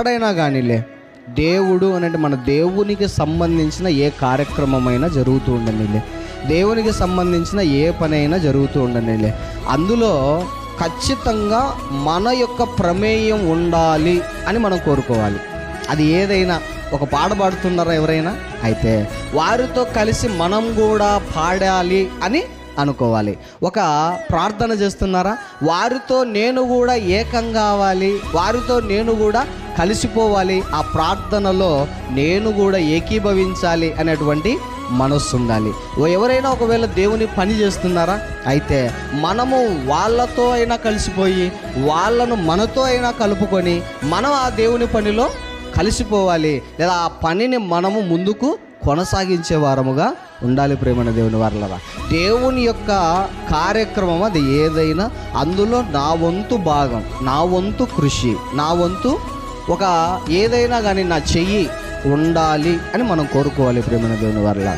ఎక్కడైనా కానీలే దేవుడు అంటే మన దేవునికి సంబంధించిన ఏ కార్యక్రమమైనా జరుగుతూ ఉండనిలే. దేవునికి సంబంధించిన ఏ పని అయినా జరుగుతూ ఉండనిలే. అందులో ఖచ్చితంగా మన యొక్క ప్రమేయం ఉండాలి అని మనం కోరుకోవాలి. అది ఏదైనా ఒక పాట పాడుతున్నారా ఎవరైనా? అయితే వారితో కలిసి మనం కూడా పాడాలి అని అనుకోవాలి. ఒక ప్రార్థన చేస్తున్నారా? వారితో నేను కూడా ఏకం కావాలి వారితో నేను కూడా కలిసిపోవాలి. ఆ ప్రార్థనలో నేను కూడా ఏకీభవించాలి అనేటువంటి మనస్సు ఉండాలి. ఓ ఎవరైనా ఒకవేళ దేవుని పని చేస్తున్నారా? అయితే మనము వాళ్ళతో అయినా కలిసిపోయి వాళ్ళను మనతో అయినా కలుపుకొని మనం ఆ దేవుని పనిలో కలిసిపోవాలి. లేదా ఆ పనిని మనము ముందుకు కొనసాగించే వారముగా ఉండాలి ప్రేమణ దేవుని వారలరా. దేవుని యొక్క కార్యక్రమం అది ఏదైనా అందులో నా వంతు భాగం నా వంతు కృషి నా వంతు ఒక ఏదైనా కానీ నా చెయ్యి ఉండాలి అని మనం కోరుకోవాలి ప్రేమణ దేవుని వల్ల